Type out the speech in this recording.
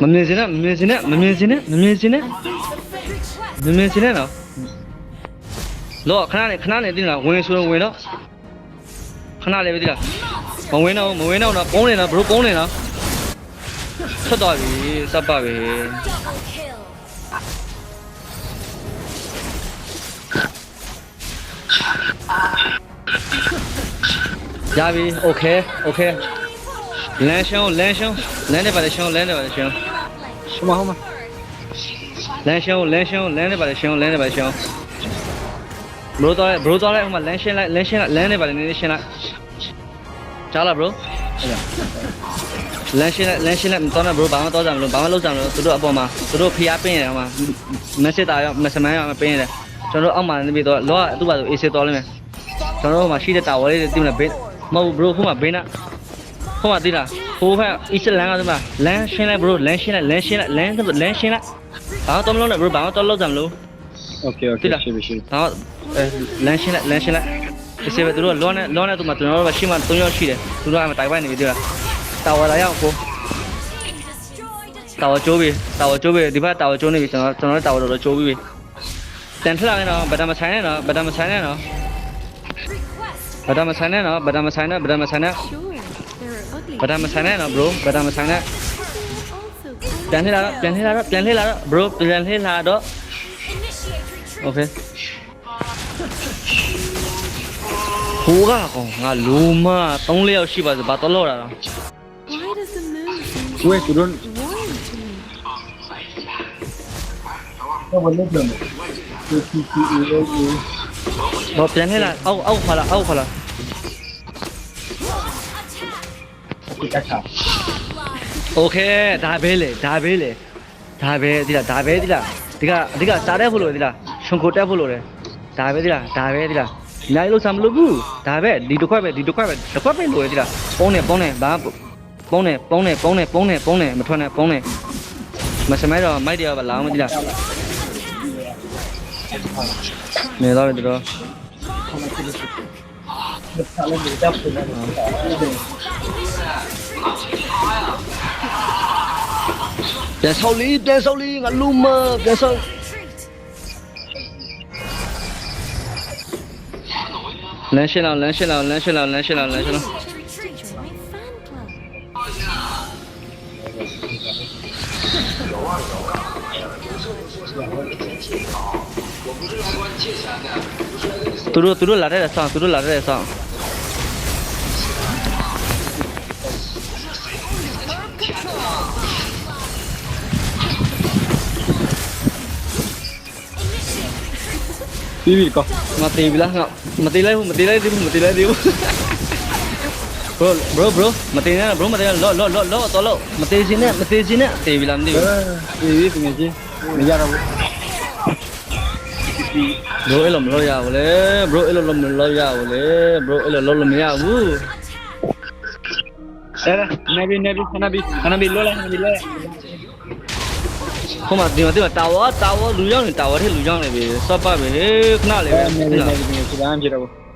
မမြင်စင်းနဲ့မမြင်စင်းနဲ့မမြင်စင်းနဲ့မမြင်စင်းနဲ့မမြင်စင်းနဲ့နော်လောခဏနေခဏနေတင်လားဝင်ဆိုတော့ဝင်တော့ခဏလေးပဲတိလားမဝင်တော့မဝင်တော့တော့ပုံးနေတော့ဘရိုပုံးနေတော့ထွက်သွားပြီစပ်ပါပဲ ရပြီโอเคโอเค လမ်းရှုံးလမ်းရှုံးလမ်းနဲ့ပါလေရှုံးလမ်းနဲ့ပါလေရှုံးရှမဟုတ်မလမ်းရှုံးလမ်းရှုံးလမ်းနဲ့ပါလေရှုံးလမ်းနဲ့ပါလေရှုံးဘရိုတော့ဘရိုတော့လည်းဟိုမှာလမ်းရှင်းလိုက်လမ်းရှင်းလိုက်လမ်းနဲ့ပါလေနည်းနည်းရှင်းလိုက်ကြားလားဘရိုလမ်းရှင်းလိုက်လမ်းရှင်းလိုက်မတော်နဲ့ဘရိုဘာမှတော့ကြမလို့ဘာမှလုပ်ကြမလို့သူတို့အပေါ်မှာသူတို့ဖျားပင်းရတယ်ဟိုမှာမက်ဆေ့တာရောမက်ဆမန်ရောပင်းရတယ်ကျွန်တော်တို့အောက်မှာနေပြီးတော့လောကသူ့ဘာဆိုအေးစစ်တော်လိမ့်မယ်ကျွန်တော်တို့ဟိုမှာရှိတဲ့တာဝါလေးတွေတိမလားဘေးမဟုတ်ဘရိုဟိုမှာဘေးနာ ဟုတ်ပါသေးလားဟိုဘက်အစ္စလမ်ကဒီမှာလမ်းရှင်းလိုက် bro လမ်းရှင်းလိုက်လမ်းရှင်းလိုက်လမ်းလမ်းရှင်းလိုက်ဘာတော့မလုပ်နဲ့ bro ဘာတော့လောက်ကြမလို့ okay okay သိလားရှင်းရှင်းဘာလမ်းရှင်းလိုက်လမ်းရှင်းလိုက်ဒီစေဘသူတို့လောနဲ့လောနဲ့သူမှကျွန်တော်တို့ကရှင်းမှ3ယောက်ရှိတယ်သူတို့ကမတိုင်ပိုက်နေပြီလားတာဝါလာရအောင်ကိုတာဝါကျိုးပြီတာဝါကျိုးပြီဒီဘက်တာဝါကျိုးနေပြီကျွန်တော်ကျွန်တော်တာဝါတော့ကျိုးပြီတန်ထလာနေတော့ဗဒမဆိုင်နေတော့ဗဒမဆိုင်နေတော့ဗဒမဆိုင်နေတော့ဗဒမဆိုင်နေဗဒမဆိုင်နေ Sure, there are ugly ဗဒမဆိုင်နေတော့ bro ဗဒမဆိုင်နေ also ပြန်လှည့်လာတော့ပြန်လှည့်လာတော့ပြန်လှည့်လာတော့ bro ပြန်လှည့်လာတော့ okay ဟိုကကောင်ငါလူမ3လျောက်ရှိပါစေဘာတော့လောက်လာတော့ Why does လာအောက်အောက်ခါလာအောက်ခါလာဒီကချာ okay ဒါပဲလေဒါပဲလေဒါပဲဒီလားဒါပဲဒီလားဒီကအဓိကစားတဲ့ဖို့လို့ဒီလားရှင်ကိုတက်ဖို့လို့လေဒါပဲဒီလားဒါပဲဒီလားနိုင်လို့ဆံမလို့ဘူးဒါပဲဒီတစ်ခွက်ပဲဒီတစ်ခွက်ပဲတစ်ခွက်ပဲလို့ဒီလားပုံးနေပုံးနေဘာပုံးနေပုံးနေပုံးနေပုံးနေပုံးနေမထွက်နဲ့ပုံးနေမစမဲတော့မိုက်တယ်ပါလာမဒီလားနေတော့ဒီတော့ဆက်လက်ပြီးတပ်ပြန်တ ယ်ပြန်ဆောက်လေးပြန်ဆောက်လေးငါလူမပြန်ဆောက်လမ်းရှင်းအောင်လမ်းရှင်းအောင်လမ်း ဘူးမတေးလိုက်သေးဘူးမတေးလိုက်သေးဘူး bro bro bro မတေးနဲ့ bro မတေးနဲ့လောလောလောလောတော်လောမတေးစင်းနဲ့မတေးစင်းနဲ့တေးပြီလားမသိဘူးအေးဒီငယ်ချင်းမရတော့ဘူး bro အဲ့လိုမလို့ရဘူးလေ bro အဲ့လိုမလို့ရဘူးလေ bro အဲ့လိုလုံးလို့မရဘူးဆရာနေပြီနေပြီခ ဟိုမှာဒီမှာဒီမှာတာဝါတာဝါလူရောက်နေတာဝါထဲလူရောက်နေပြီစော့ပတ်ပဲခဏလေးပဲနေပြီနေပြီစကားမပြောတော့ဘူး